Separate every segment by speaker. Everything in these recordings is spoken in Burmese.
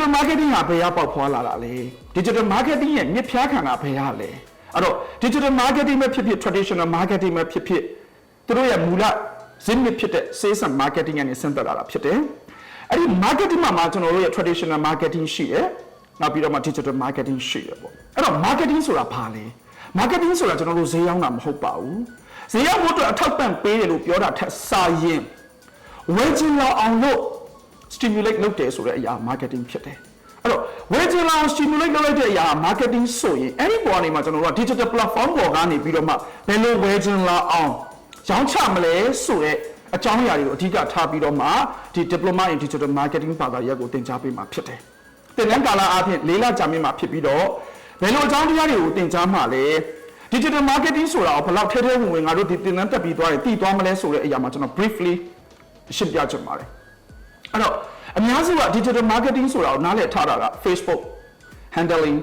Speaker 1: digital marketing ကဘယ်ရပေါက်ဖွာလာတာလဲ digital marketing ရဲ့မြစ်ဖျားခံတာဘယ်ရလဲအဲ့တော့ digital marketing ပဲဖြစ်ဖြစ် traditional marketing ပဲဖြစ်ဖြစ်သူတို့ရဲ့မူလဇင်းမြစ်ဖြစ်တဲ့ sales and marketing ကနေဆင်းသက်လာတာဖြစ်တယ်အဲ့ဒီ marketing မှာမှာကျွန်တော်တို့ရဲ့ traditional marketing ရှိရယ်နောက်ပြီးတော့မှ digital marketing ရှိရယ်ပေါ့အဲ့တော့ marketing ဆိုတာဘာလဲ marketing ဆိုတာကျွန်တော်တို့ဈေးရောက်တာမဟုတ်ပါဘူးဈေးရောက်ဖို့အတွက်အထောက်ပံ့ပေးတယ်လို့ပြောတာထက်စာရင်ဝယ်ချင်လောက်အောင်လို့ stimulate လုပ်တယ်ဆိုတဲ့အရာ marketing ဖြစ်တယ်အဲ့တော့ဝယ်ချင်လောက် stimulate လုပ်လိုက်တဲ့အရာ marketing ဆိုရင်အဲ့ဒီပေါ်ကနေမှာကျွန်တော်တို့က digital platform ပေါ်ကနေပြီးတော့မှဘယ်လိုဝယ်ချင်လောက်အောင်ရောင်းချမလဲဆိုတဲ့အကြောင်းအရာတွေကိုအဓိကထားပြီးတော့မှဒီ diploma in digital marketing ဘာသာရပ်ကိုသင်ကြားပေးမှာဖြစ်တယ်သင်တန်းကာလအပြင်၄လကြာမြင့်မှာဖြစ်ပြီးတော့ဘယ်လိုအကြောင်းတရားတွေကိုသင်ကြားမှာလဲ digital marketing ဆိုတာကိုဘယ်လောက်ထဲထဲဝင်ဝင်ငါတို့ဒီသင်တန်းတက်ပြီးသွားရင်တည်သွားမလဲဆိုတဲ့အရာမှာကျွန်တော် briefly ရှင်းပြချင်ပါတယ် အဲ့တော့အများစုက digital marketing ဆိုတာကိုနားလည်ထားတာက Facebook handling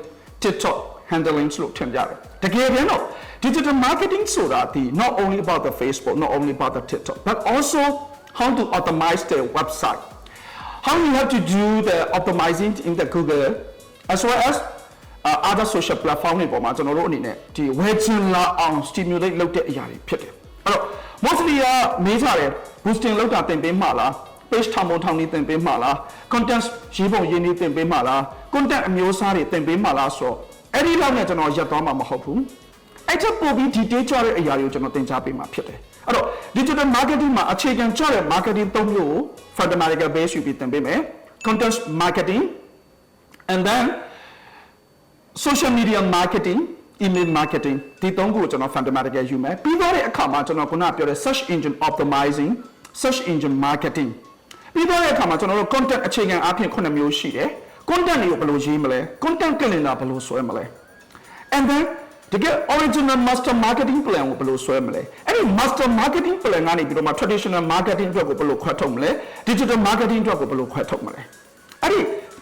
Speaker 1: TikTok handling လို့ထင်ကြတယ်တကယ်ပြန်တော့ digital marketing ဆိုတာဒီ not only about the Facebook not only about the TikTok but also how to optimize their website how you have to do the optimizing in the Google as well as uh, other social platform တွေပေါ်မှာကျွန်တော်တို့အနေနဲ့ဒီ web ချင်လာအောင် stimulate လုပ်တဲ့အရာတွေဖြစ်တယ်အဲ့တော့ mostly ကမေးကြတယ် boosting လုပ်တာတင်ပေးမှာလား page ထောင်ပုံထောင်နေတင်ပေးမှာလား content ရေးပုံရေးနေတင်ပေးမှာလား content အမျိုးအစားတွေတင်ပေးမှာလားဆိုတော့အဲ့ဒီလောက်နဲ့ကျွန်တော်ရက်သွားမှာမဟုတ်ဘူးအဲ့ချက်ပို့ပြီး detail ကြတဲ့အရာတွေကိုကျွန်တော်သင်ကြားပေးမှာဖြစ်တယ်အဲ့တော့ digital marketing မှာအခြေခံကြတဲ့ marketing သုံးမျိုးကို fundamental base ယူပြီးသင်ပေးမယ် content marketing and then social media marketing email marketing ဒီသုံးခုကိုကျွန်တော် fundamental ယူမယ်ပြီးတော့တဲ့အခါမှာကျွန်တော်ခုနပြောတဲ့ search engine optimizing search engine marketing ပြီးတော့တဲ့အခါမှာကျွန်တော်တို့ content အခြေခံအပြင်9မျိုးရှိတယ် content တွေကိုဘယ်လိုရေးမလဲ content calendar ဘယ်လိုဆွဲမလဲ and then တကယ် original master marketing plan ကိုဘယ်လိုဆွဲမလဲအဲ့ဒီ master marketing plan ကနေပြီးတော့မှ traditional marketing အတွက်ကိုဘယ်လိုခွဲထုတ်မလဲ digital marketing အတွက်ကိုဘယ်လိုခွဲထုတ်မလဲအဲ့ဒီ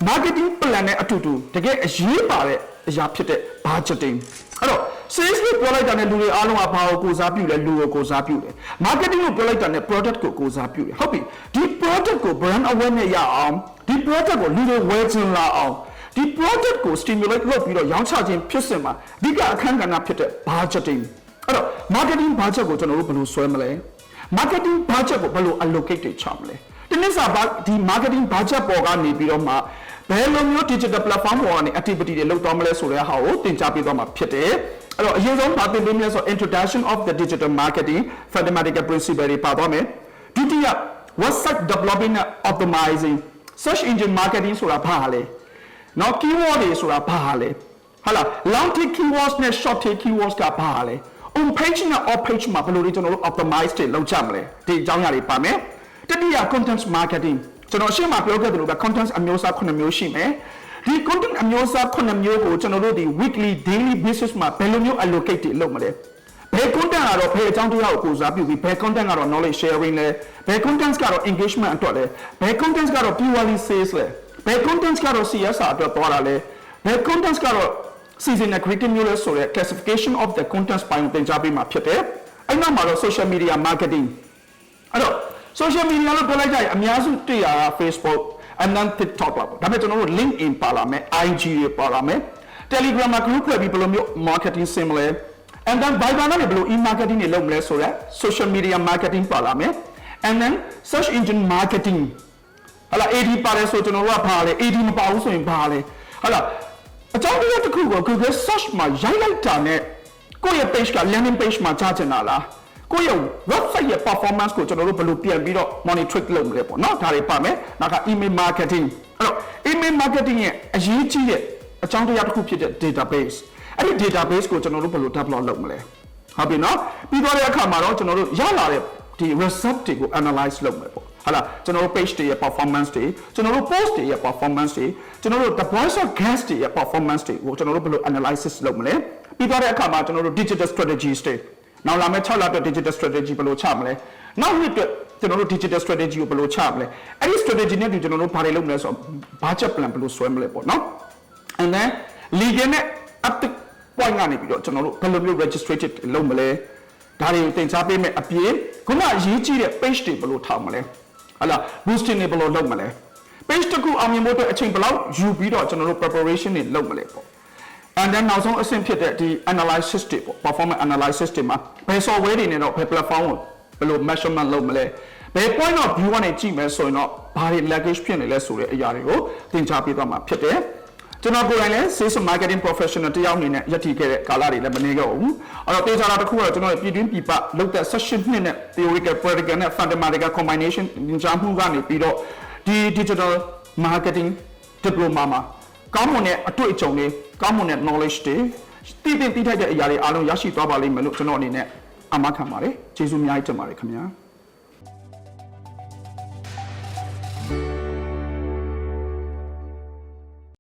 Speaker 1: marketing plan နဲ့အတူတူတကယ်အရေးပါတဲ့အရာဖြစ်တဲ့ budgeting အဲ့တော့ sales ကိုပြောလိုက်တာနဲ့လူတွေအားလုံးကဘာကိုကိုစားပြုလဲလူကိုကိုစားပြုတယ် marketing ကိုပြောလိုက်တာနဲ့ product ကိုကိုစားပြုတယ်ဟုတ်ပြီဒီ product ကို brand awareness ရအောင်ဒီ product ကိုလူတွေဝယ်ချင်လာအောင်ဒီ project ကို stimulate လုပ်ပြီးတော့ရောင်းချခြင်းဖြစ်စဉ်မှာအဓိကအခန်းကဏ္ဍဖြစ်တဲ့ budgeting အဲ့တော့ marketing budget ကိုကျွန်တော်တို့ဘယ်လိုဆွဲမလဲ marketing budget ကိုဘယ်လို allocate တွေချမလဲဒီနေ့စာဒီ marketing budget ပေါ်ကနေပြီးတော့မှဘယ်လိုမျိုး digital platform ပေါ်ကနေ activity တွေလုပ်သွားမလဲဆိုတဲ့ဟာကိုသင်ကြားပေးသွားမှာဖြစ်တယ် အဲ့တော့အရင်ဆုံးပါသင်ပေးမယ်ဆို introduction of the digital marketing fundamental principle တွေပါသွားမယ်ဒုတိယ website developing and optimizing search engine marketing ဆိုတာဘာလဲနော် keyword တွေဆိုတာဘာလဲဟာလား long tail keywords နဲ့ short tail keywords ကဘာလဲ on page နဲ့ off page မှာဘယ်လိုတွေကျွန်တော်တို့ optimize တွေလုပ်ကြမလဲဒီအကြောင်းအရာတွေပါမယ်တတိယ content marketing ကျွန်တော်ရှင်းမှာပြောခဲ့သလိုပဲ content အမျိုးအစား9မျိုးရှိမယ် ဒီ content အမျိုးအစား9မျိုးကိုကျွန်တော်တို့ဒီ weekly daily basis မှာဘယ်လိုမျိုး allocate တွေလုပ်မလဲဘယ် content ကတော့ဘယ်အကြောင်းတရားကိုကိုစားပြုပြီးဘယ် content ကတော့ knowledge sharing လဲဘယ် content ကတော့ engagement အတွက်လဲဘယ် content ကတော့ purely sales လဲဘယ် content ကတော့ CSR အတွက်သွားတာလဲဘယ် content ကတော့ season and creative မျိုးလဲဆိုတဲ့ classification of the contents ပိုင်းကိုသင်ကြားပေးမှာဖြစ်တယ်အဲ့နောက်မှာတော့ social media marketing အဲ့တော့ social media လို့ပြောလိုက်ကြရင်အများစုတွေ့ရတာ Facebook and then TikTok လောက်ပေါ့ဒါပေမဲ့ကျွန်တော်တို့ LinkedIn ပါလာမယ် IG တွေပါလာမယ် Telegram မှာ group ဖွဲ့ပြီးဘယ်လိုမျိုး marketing ဆင်မလဲ and then Viber နဲ့ဘယ်လို e-marketing တွေလုပ်မလဲဆိုတော့ social media marketing ပါလာမယ် and then search engine marketing ဟာလာ AD ပါတယ်ဆိုကျွန်တော်တို့ကဘာလဲ AD မပါဘူးဆိုရင်ဘာလဲဟာလာအကြောင်းတရားတစ်ခုကို Google search မှာရိုက်လိုက်တာနဲ့ကိုယ့်ရဲ့ page က landing page မှာကြားချင်တာလား ကိုယ့်ရဲ့ website ရဲ့ performance ကိုကျွန်တော်တို့ဘယ်လိုပြန်ပြီးတော့ monitor လုပ်မလဲပေါ့နော်ဒါတွေပါမယ်နောက်က email marketing အဲ့တော့ email marketing ရဲ့အရေးကြီးတဲ့အကြောင်းတရားတစ်ခုဖြစ်တဲ့ database အဲ့ဒီ database ကိုကျွန်တော်တို့ဘယ်လို develop လုပ်မလဲဟုတ်ပြီနော်ပြီးတော့တဲ့အခါမှာတော့ကျွန်တော်တို့ရလာတဲ့ဒီ result တွေကို analyze လုပ်မယ်ပေါ့ဟာလာကျွန်တော်တို့ page တွေရဲ့ performance တွေကျွန်တော်တို့ post တွေရဲ့ performance တွေကျွန်တော်တို့ the voice of guest တွေရဲ့ performance တွေကိုကျွန်တော်တို့ဘယ်လို analysis လုပ်မလဲပြီးတော့တဲ့အခါမှာကျွန်တော်တို့ digital strategies တွေ နောက်လာမယ့်6လအတွက် digital strategy ဘယ်လိုချမလဲနောက်နှစ်အတွက်ကျွန်တော်တို့ digital strategy ကိုဘယ်လိုချမလဲအဲ့ဒီ strategy နဲ့တူကျွန်တော်တို့ဘာတွေလုပ်မလဲဆိုတော့ budget plan ဘယ်လိုဆွဲမလဲပေါ့နော် and then legal နဲ့ up to point ကနေပြီးတော့ကျွန်တော်တို့ဘယ်လိုမျိုး registrated လုပ်မလဲဒါတွေကိုသင်ကြားပေးမယ်အပြင်ခုနအရေးကြီးတဲ့ page တွေဘယ်လိုထောင်မလဲဟလာ boosting တွေဘယ်လိုလုပ်မလဲ page တစ်ခုအောင်မြင်ဖို့အတွက်အချိန်ဘယ်လောက်ယူပြီးတော့ကျွန်တော်တို့ preparation တွေလုပ်မလဲပေါ့ and then နောက်ဆုံးအဆင့်ဖြစ်တဲ့ဒီ analysis တွေပေါ့ performance analysis တွေမှာဘယ် software တွေနဲ့တော့ဘယ် platform ကိုဘယ်လို measurement လုပ်မလဲဘယ် point of view ကနေကြည့်မယ်ဆိုရင်တော့ဘာတွေ luggage ဖြစ်နေလဲဆိုတဲ့အရာတွေကိုသင်ကြားပေးသွားမှာဖြစ်တယ်ကျွန်တော်ကိုယ်တိုင်လည်း sales marketing professional တယောက်အနေနဲ့ယက်တည်ခဲ့တဲ့ကာလတွေလည်းမနေခဲ့ဘူးအဲ့တော့တေချာတာတစ်ခုကတော့ကျွန်တော်ရဲ့ပြည်တွင်းပြည်ပလုပ်တဲ့ session နှစ်နဲ့ theoretical practical နဲ့ fundamental combination သင်ကြားမှုကနေပြီးတော့ဒီ digital marketing diploma မှာ ကောင်းမွန်တဲ့အတွေ့အကြုံတွေကောင်းမွန်တဲ့ knowledge တွေတည်တည်တည်ထိုက်တဲ့အရာတွေအားလုံးရရှိသွားပါလိမ့်မယ်လို့ကျွန်တော်အနေနဲ့အမခံပါတယ်ကျေးဇူးအများကြီးတင်ပါတယ်ခင်ဗျာ